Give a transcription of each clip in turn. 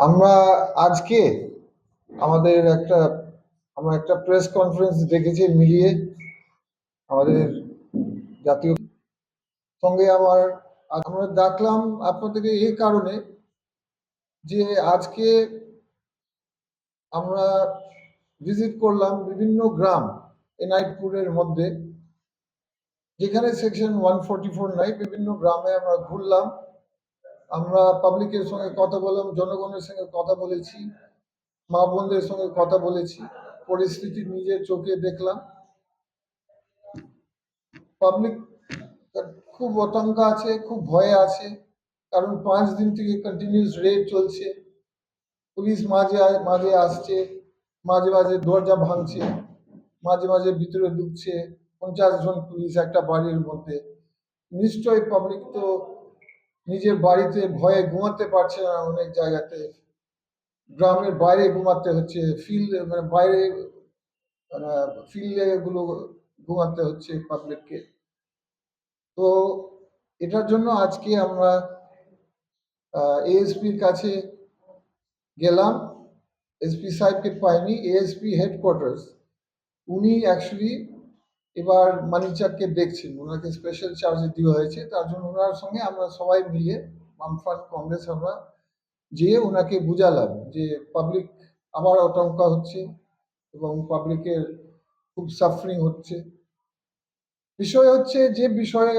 আমরা আজকে আমাদের একটা, আমরা একটা প্রেস কনফারেন্স ডেকেছি মিলিয়ে আমাদের জাতীয় সঙ্গে আমার আমরা ডাকলাম আপনাদেরকে এই কারণে যে আজকে আমরা ভিজিট করলাম বিভিন্ন গ্রাম এনাইটপুরের মধ্যে। যেখানে সেকশন ওয়ান ফোরটি ফোর নাই বিভিন্ন গ্রামে আমরা ঘুরলাম। আমরা পাবলিকের সঙ্গে কথা বললাম, জনগণের সঙ্গে কথা বলেছি, মা বোনদের সঙ্গে কথা বলেছি, পরিস্থিতি নিজের চোখে দেখলাম। পাবলিক খুব আতঙ্ক আছে, খুব ভয়ে আছে, কারণ পাঁচ দিন থেকে কন্টিনিউস রেড চলছে। পুলিশ মাঝে মাঝে আসছে, মাঝে মাঝে দরজা ভাঙছে, মাঝে মাঝে ভিতরে ঢুকছে, পঞ্চাশ জন পুলিশ একটা বাড়ির মধ্যে। নিশ্চয়ই পাবলিক তো নিজের বাড়িতে ভয়ে ঘুমাতে পারছে না অনেক জায়গাতে। গ্রামের বাইরে ঘুমাতে হচ্ছে ফিল্ড মানে বাইরে ফিল্ডে গুলো ঘুমাতে হচ্ছে পাবলিককে তো এটার জন্য আজকে আমরা এএসপির কাছে গেলাম। এসপি সাহেবকে পাইনি এএসপি হেডকোয়ার্টার্স উনি অ্যাকচুয়ালি এবার মানিচাককে দেখছেন, ওনাকে স্পেশাল চার্জে দেওয়া হয়েছে, তার জন্য ওনার সঙ্গে আমরা সবাই মিলে বামফ্রন্ট কংগ্রেস আমরা যেয়ে ওনাকে বুঝালাম যে পাবলিক আবার আতঙ্ক হচ্ছে এবং পাবলিকের খুব সাফারিং হচ্ছে। বিষয় হচ্ছে যে বিষয়ে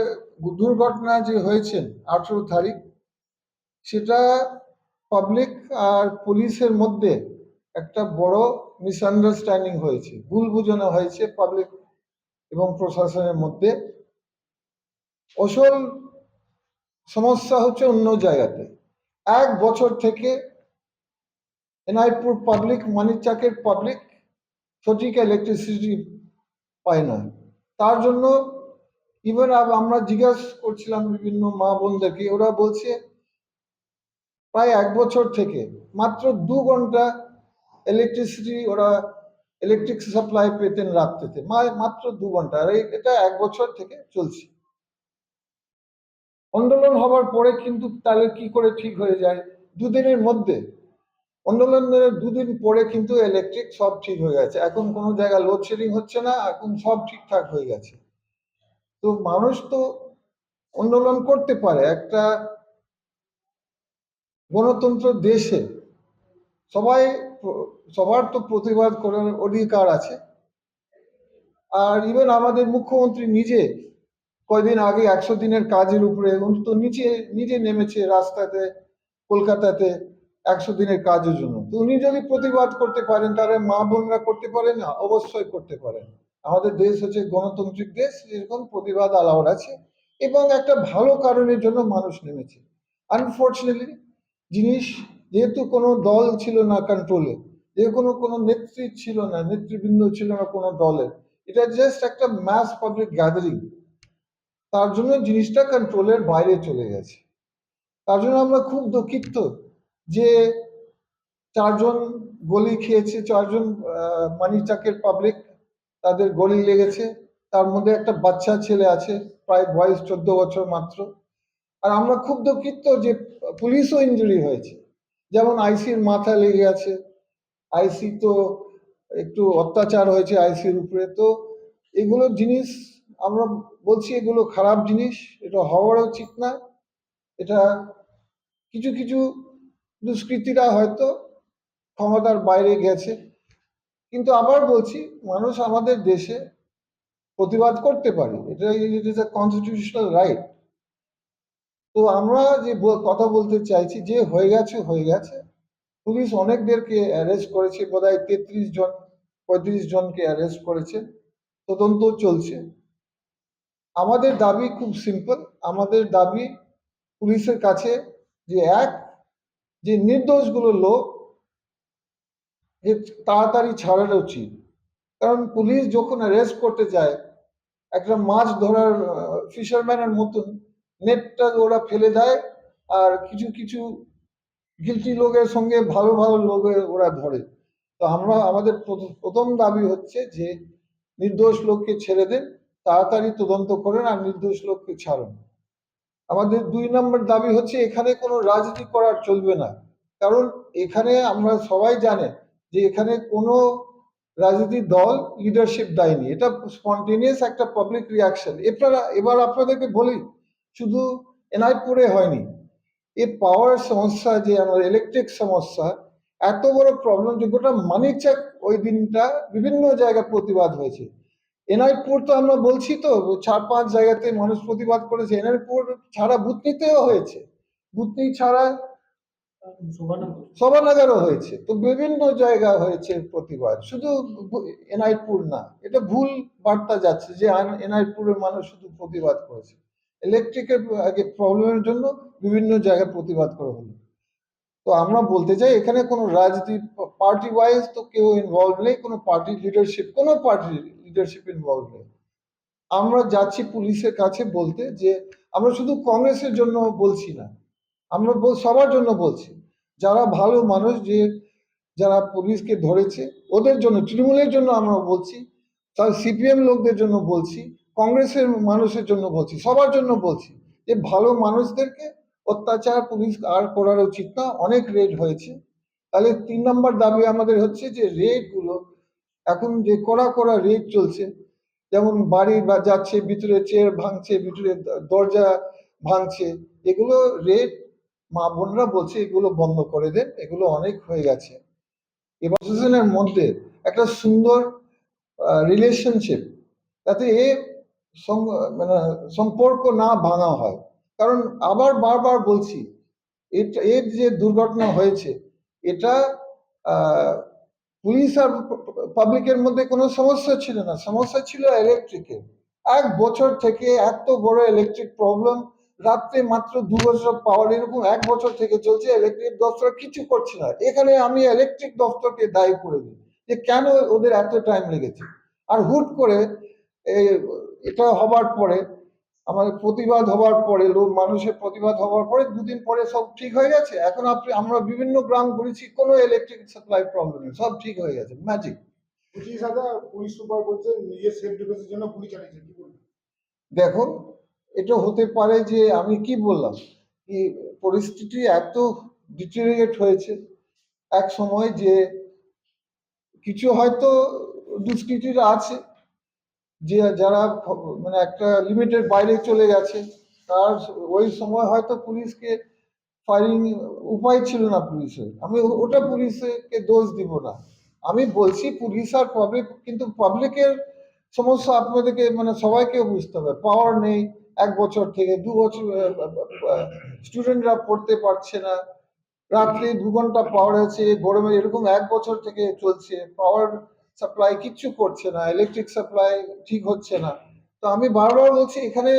দুর্ঘটনা যে হয়েছে আঠেরো তারিখ, সেটা পাবলিক আর পুলিশের মধ্যে একটা বড় মিসআন্ডারস্ট্যান্ডিং হয়েছে, ভুল বোঝানো হয়েছে পাবলিক এবং প্রশাসনের মধ্যে আসল সমস্যা হচ্ছে অন্য জায়গাতে। এক বছর থেকে এনআইপুর পাবলিক মানিকচাকের পাবলিক সঠিক ইলেকট্রিসিটি পায় না। তার জন্য ইভেন আমরা জিজ্ঞাসা করছিলাম বিভিন্ন মা বোনদেরকে, ওরা বলছে প্রায় এক বছর থেকে মাত্র দু ঘণ্টা ইলেকট্রিসিটি ওরা ইলেকট্রিক সাপ্লাই পেতেন মা- মাত্র দু ঘণ্টা। আর এটা এক বছর থেকে চলছে। আন্দোলন হবার পরে কিন্তু তাহলে কি করে ঠিক হয়ে যায়? দুদিনের মধ্যে। আন্দোলনের দুদিন পরে কিন্তু ইলেকট্রিক সব ঠিক হয়ে গেছে। এখন কোনো জায়গায় লোডশেডিং হচ্ছে না, এখন সব ঠিকঠাক হয়ে গেছে। তো মানুষ তো আন্দোলন করতে পারে। একটা গণতন্ত্র দেশে সবাই সবার তো প্রতিবাদ করার অধিকার আছে। আর ইভেন আমাদের মুখ্যমন্ত্রী নিজে কয়দিন আগে একশো দিনের কাজের উপরে তো নিচে, নিজে নেমেছে রাস্তাতে, কলকাতাতে একশো দিনের কাজের জন্য। তো উনি যদি প্রতিবাদ করতে পারেন, তাহলে মা বোনরা করতে পারে না? অবশ্যই করতে পারেন আমাদের দেশ হচ্ছে গণতান্ত্রিক দেশ, এরকম প্রতিবাদ আলাওয়ার আছে। এবং একটা ভালো কারণের জন্য মানুষ নেমেছে। আনফর্চুনেটলি জিনিস যেহেতু কোনো দল ছিল না কন্ট্রোলে যে কোনো কোনো নেত্রী ছিল না, নেতৃবৃন্দ ছিল না কোনো দলের এটা জাস্ট একটা ম্যাস পাবলিক গ্যাদারিং তার জন্য জিনিসটা কন্ট্রোলের বাইরে চলে গেছে। তার জন্য আমরা খুব দুঃখিত যে চারজন গলি খেয়েছে, চারজন মানিচাকের পাবলিক তাদের গলি লেগেছে। তার মধ্যে একটা বাচ্চা ছেলে আছে, প্রায় বয়স চোদ্দ বছর মাত্র। আর আমরা খুব দুঃখিত যে পুলিশও ইঞ্জুরি হয়েছে। যেমন আইসির মাথা লেগে আছে। আইসি তো একটু অত্যাচার হয়েছে আইসির উপরে। তো এগুলো জিনিস আমরা বলছি এগুলো খারাপ জিনিস, এটা হওয়ার উচিত না। এটা কিছু কিছু দুষ্কৃতীরা হয়তো ক্ষমতার বাইরে গেছে। কিন্তু আবার বলছি, মানুষ আমাদের দেশে প্রতিবাদ করতে পারে। এটা it is a constitutional right তো আমরা যে কথা বলতে চাইছি যে হয়ে গেছে হয়ে গেছে। পুলিশ অনেকদেরকে অ্যারেস্ট করেছে, বোধহয় তেত্রিশ জন, পঁয়ত্রিশ জনকে অ্যারেস্ট করেছে। তদন্ত চলছে। আমাদের দাবি খুব সিম্পল আমাদের দাবি পুলিশের কাছে যে এক, যে নির্দোষগুলো লোক, যে তাড়াতাড়ি ছাড়ানো উচিত। কারণ পুলিশ যখন অ্যারেস্ট করতে যায়, একটা মাছ ধরার ফিশারম্যানের মতন নেটটা ওরা ফেলে দেয় আর কিছু কিছু গিলটি লোকের সঙ্গে ভালো ভালো লোকের ওরা ধরে। তো আমরা, আমাদের প্রথ- প্রথম দাবি হচ্ছে যে নির্দোষ লোককে ছেড়ে দেন, তাড়াতাড়ি তদন্ত করেন আর নির্দোষ লোককে ছাড়ুন। আমাদের দুই নম্বর দাবি হচ্ছে এখানে কোনো রাজনীতি করার চলবে না। কারণ এখানে আমরা সবাই জানে যে এখানে কোনো রাজনীতির দল লিডারশিপ দেয়নি। এটা স্পন্টেনিয়াস একটা পাবলিক রিয়াকশন এবার এবার আপনাদেরকে বলি শুধু এনআইপুরে হয়নি। এ পাওয়ার সমস্যা যে আমার ইলেকট্রিক সমস্যা, এত বড় প্রবলেম যে গোটা মানিকচাক ওই দিনটা বিভিন্ন জায়গায় প্রতিবাদ হয়েছে। এনআইপুর তো আমরা বলছি তো, চার পাঁচ জায়গাতে মানুষ প্রতিবাদ করেছে। এনআইপুর ছাড়া বুতনিতেও হয়েছে। বুতনি ছাড়া সভানগরও হয়েছে। তো বিভিন্ন জায়গা হয়েছে প্রতিবাদ। শুধু এনআইপুর না, এটা ভুল বার্তা যাচ্ছে যে এনআইপুরের মানুষ শুধু প্রতিবাদ করেছে। ইলেকট্রিকের আগে প্রবলেমের জন্য বিভিন্ন জায়গায় প্রতিবাদ করা হলো। তো আমরা বলতে চাই, এখানে কোনো রাজনীতি পার্টি ওয়াইজ তো কেউ ইনভলভ নেই, কোনো পার্টি লিডারশিপ কোনো পার্টি লিডারশিপ ইনভলভ নেই। আমরা যাচ্ছি পুলিশের কাছে বলতে যে, আমরা শুধু কংগ্রেসের জন্য বলছি না, আমরা সবার জন্য বলছি, যারা ভালো মানুষ যে, যারা পুলিশকে ধরেছে, ওদের জন্য, তৃণমূলের জন্য আমরা বলছি, তার সিপিএম লোকদের জন্য বলছি কংগ্রেসের মানুষের জন্য বলছি, সবার জন্য বলছি যে ভালো মানুষদেরকে অত্যাচার, পুলিশ আর করার উচিত না, অনেক রেড হয়েছে। তাহলে তিন নম্বর দাবি আমাদের হচ্ছে যে রেডগুলো, এখন যে কড়া কড়া রেড চলছে, যেমন বাড়ি বা যাচ্ছে, ভিতরে চেয়ার ভাঙছে, ভিতরে দরজা ভাঙছে, এগুলো রেড মা বোনরা বলছে এগুলো বন্ধ করে দেন, এগুলো অনেক হয়ে গেছে। এবার মধ্যে একটা সুন্দর রিলেশনশিপ যাতে এ মানে সম্পর্ক না ভাঙা হয়। কারণ আবার বারবার বলছি, এটা, এর যে দুর্ঘটনা হয়েছে, এটা পুলিশ আর পাবলিকের মধ্যে কোনো সমস্যা ছিল না। সমস্যা ছিল ইলেকট্রিকের এক বছর থেকে এত বড় ইলেকট্রিক প্রবলেম রাত্রে মাত্র দু বছর পাওয়ার এরকম এক বছর থেকে চলছে ইলেকট্রিক দপ্তর কিছু করছে না। এখানে আমি ইলেকট্রিক দপ্তরকে দায়ী করে দিই যে কেন ওদের এত টাইম লেগেছে? আর হুট করে এটা হবার পরে আমাদের প্রতিবাদ হওয়ার পরে লোক মানুষের প্রতিবাদ হওয়ার পরে দুদিন পরে সব ঠিক হয়ে গেছে। এখন আপনি আমরা বিভিন্ন গ্রাম ঘুরেছি কোনো ইলেকট্রিক সাপ্লাই প্রবলেম নেই সব ঠিক হয়ে গেছে ম্যাজিক পুলিশ সুপার বলছে নিজের সেফ ডিফেন্সের জন্য গুলি চালিয়েছে কি বলবেন? দেখো এটা হতে পারে যে আমি কি বললাম কি পরিস্থিতি এত ডিটেরিয়েট হয়েছে এক সময় যে কিছু হয়তো দুষ্কৃতীরা আছে যে যারা মানে একটা লিমিটের বাইরে চলে গেছে, তার ওই সময় হয়তো পুলিশকে ফায়ারিং উপায় ছিল না পুলিশের। আমি ওটা পুলিশকে দোষ দিব না। আমি বলছি পুলিশ আর পাবলিক কিন্তু পাবলিকের সমস্যা আপনাদেরকে মানে সবাইকে বুঝতে হবে। পাওয়ার নেই, এক বছর থেকে দু বছর স্টুডেন্টরা পড়তে পারছে না। রাত্রে দু ঘণ্টা পাওয়ার আছে, গরমে এরকম এক বছর থেকে চলছে। পাওয়ার সাপ্লাই কিচ্ছু করছে না ইলেকট্রিক সাপ্লাই ঠিক হচ্ছে না। তো আমি বারবার বলছি, এখানে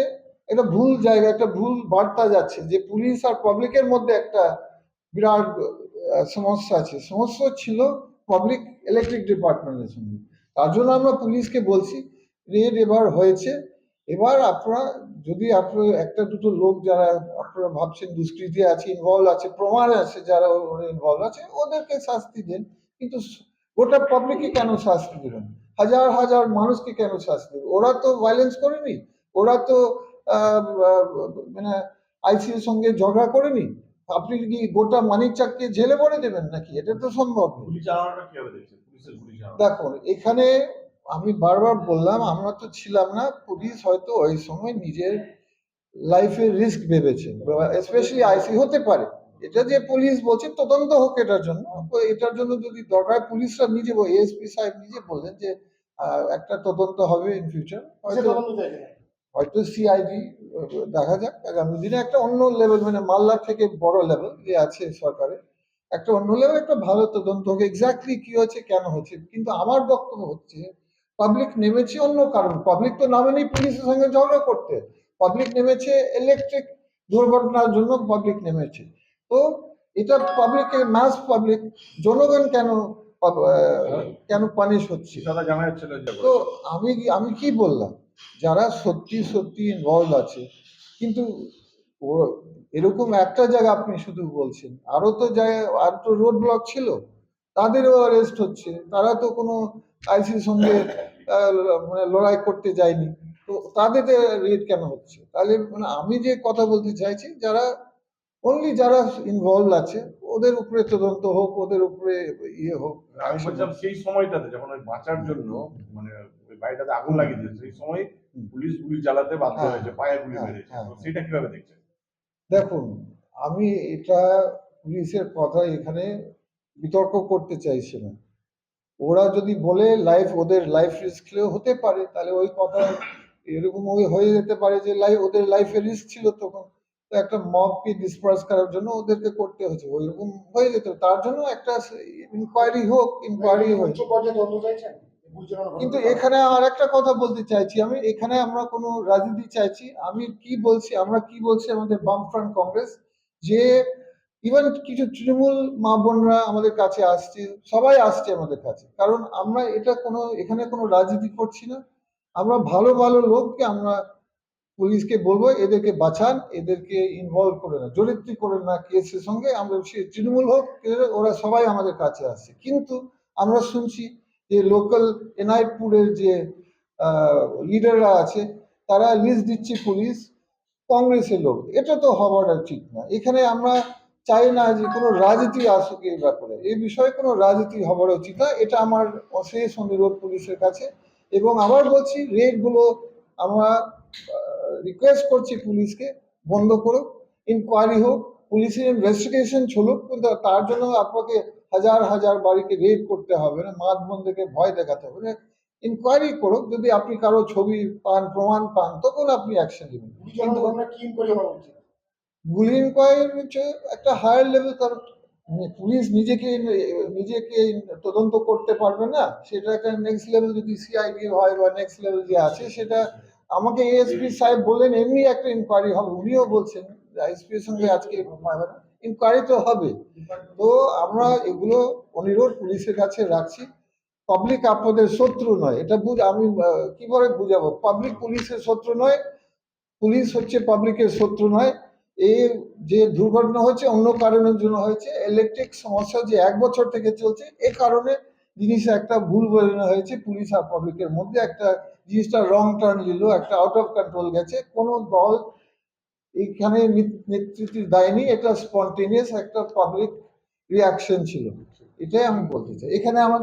একটা ভুল জায়গা, একটা ভুল বার্তা যাচ্ছে যে পুলিশ আর পাবলিকের মধ্যে একটা বিরাট সমস্যা আছে। সমস্যা ছিল পাবলিক ইলেকট্রিক ডিপার্টমেন্টের সঙ্গে। তার জন্য আমরা পুলিশকে বলছি রেড এবার হয়েছে। এবার আপনারা, যদি আপনার, একটা দুটো লোক যারা আপনারা ভাবছেন দুষ্কৃতি আছে ইনভলভ আছে, প্রমাণ আছে যারা ইনভলভ আছে, ওদেরকে শাস্তি দেন। কিন্তু গোটা পাবলিককে কেন শাস্তি দেবেন? হাজার হাজার মানুষকে কেন শাস্তি দেবেন? ওরা তো ভায়োলেন্স করেনি। ওরা তো মানে আইসির সঙ্গে ঝগড়া করেনি। আপনি কি গোটা মানিক চাককে জেলে ভরে দেবেন নাকি? এটা তো সম্ভব দেখুন এখানে আমি বারবার বললাম আমরা তো ছিলাম না পুলিশ হয়তো ওই সময় নিজের লাইফের রিস্ক ভেবেছেন স্পেশালি আইসি হতে পারে। এটা যে পুলিশ বলছে তদন্ত হোক এটার জন্য। তো এটার জন্য যদি দরকার পুলিশরা নিজে এএসপি সাহেব নিজে বললেন যে একটা তদন্ত হবে ইন ফিউচার হয়তো হয়তো সিআইডি দেখা যাক। আগামী দিনে একটা অন্য লেভেল মানে মাল্লা থেকে বড় লেভেল যে আছে সরকারে। একটা অন্য লেভেল একটা ভালো তদন্ত হোক। এক্স্যাক্টলি কি হয়েছে কেন হয়েছে কিন্তু আমার বক্তব্য হচ্ছে পাবলিক নেমেছে অন্য কারণ। পাবলিক তো নামেনি পুলিশের সঙ্গে ঝগড়া করতে। পাবলিক নেমেছে ইলেকট্রিক দুর্ঘটনার জন্য পাবলিক নেমেছে। তো এটা পাবলিকের মাস পাবলিক জনগণ কেন কেন পানিশ হচ্ছে? তো আমি আমি কি বললাম? যারা সত্যি সত্যি ইনভলভ আছে কিন্তু ও- এরকম একটা জায়গা আপনি শুধু বলছেন। আরও তো জায়গা আর তো রোড ব্লক ছিল। তাদেরও অ্যারেস্ট হচ্ছে। তারা তো কোনো আইসির সঙ্গে মানে লড়াই করতে যায়নি। তো তো তাদের রেট কেন হচ্ছে? তাহলে মানে আমি যে কথা বলতে চাইছি যারা অনলি যারা ইনভলভ আছে ওদের উপরে তদন্ত হোক ওদের উপরে ইয়ে হোক আমি বলছিলাম সেই সময়টাতে যখন ওই বাঁচার জন্য মানে ওই বাড়িটাতে আগুন লাগিয়ে দিয়েছে সেই সময় পুলিশ গুলি চালাতে বাধ্য হ্যাঁ, হয়েছে পায়ে গুলি হ্যাঁ, মেরেছে। হ্যাঁ। তো সেটা কীভাবে দেখছেন? দেখুন আমি এটা পুলিশের কথা এখানে বিতর্ক করতে চাইছি না। ওরা যদি বলে লাইফ ওদের লাইফ রিস্ক হতে পারে তাহলে ওই কথা এরকম হয়ে যেতে পারে যে লাইফ ওদের লাইফে রিস্ক ছিল তখন। একটা মবকে ডিসপার্স করার জন্য ওদেরকে করতে হয়েছে। ওইরকম হয়ে যেত। তার জন্য একটা ইনকোয়ারি হোক ইনকোয়ারি পুলিশের কোনো কিন্তু এখানে আর একটা কথা বলতে চাইছি আমি। এখানে আমরা কোনো রাজনীতি চাইছি। আমি কি বলছি আমরা কি বলছি আমাদের বামফ্রন্ট কংগ্রেস যে ইভেন কিছু তৃণমূল মা বোনরা আমাদের কাছে আসছে সবাই আসছে আমাদের কাছে। কারণ আমরা এটা কোনো এখানে কোনো রাজনীতি করছি না। আমরা ভালো ভালো লোককে আমরা পুলিশকে বলব, এদেরকে বাঁচান, এদেরকে ইনভলভ করে না জড়িত করে না কেসের সঙ্গে। আমরা সে তৃণমূল হোক ওরা সবাই আমাদের কাছে আসছে কিন্তু আমরা শুনছি যে লোকাল এনআইপুরের যে লিডাররা আছে, তারা লিস্ট দিচ্ছে পুলিশ, কংগ্রেসের লোক। এটা তো হওয়ার ঠিক না। এখানে আমরা চাই না যে কোনো রাজনীতি আসুক এই ব্যাপারে। এই বিষয়ে কোনো রাজনীতি হবার উচিত না। এটা আমার অশেষ অনুরোধ পুলিশের কাছে। এবং আবার বলছি রেটগুলো আমরা রিকোয়েস্ট করছি পুলিশকে বন্ধ করুক ইনকোয়ারি হোক পুলিশের ইনভেস্টিগেশন চলুক কিন্তু তার জন্য আপনাকে হাজার হাজার বাড়িকে রেড করতে হবে না মাঠ বন্ধুকে ভয় দেখাতে হবে না। ইনকোয়ারি করুক যদি আপনি কারও ছবি পান প্রমাণ পান তখন আপনি অ্যাকশন নেবেন। গুলি ইনকোয়ারি হচ্ছে একটা হায়ার লেভেল কারণ মানে পুলিশ নিজেকে নিজেকে তদন্ত করতে পারবে না। সেটা একটা নেক্সট লেভেল যদি সিআইডি হয় বা নেক্সট লেভেল যে আছে সেটা আমাকে এএসপি সাহেব বললেন, এমনি একটা ইনকোয়ারি হবে। উনিও বলছেন আইএসপি এর সঙ্গে আজকে ইনকোয়ারি তো হবে। তো আমরা এগুলো অনুরোধ পুলিশের কাছে রাখছি। পাবলিক আপনাদের শত্রু নয়। এটা বুঝ, আমি কীভাবে বুঝাবো? পাবলিক পুলিশের শত্রু নয়। পুলিশ হচ্ছে পাবলিকের শত্রু নয়। এই যে দুর্ঘটনা হচ্ছে অন্য কারণের জন্য হয়েছে। ইলেকট্রিক সমস্যা যে এক বছর থেকে চলছে, এ কারণে জিনিস একটা ভুল বোঝানো হয়েছে। পুলিশ আর পাবলিকের মধ্যে একটা জিনিসটা রং টার্ন নিল, একটা আউট অফ কন্ট্রোল গেছে, কোনো দল এখানে নেতৃত্বের দায় নেই এটা স্পন্টেনিয়াস একটা পাবলিক রিয়াকশন ছিল। এটাই আমি বলতে চাই। এখানে আমাদের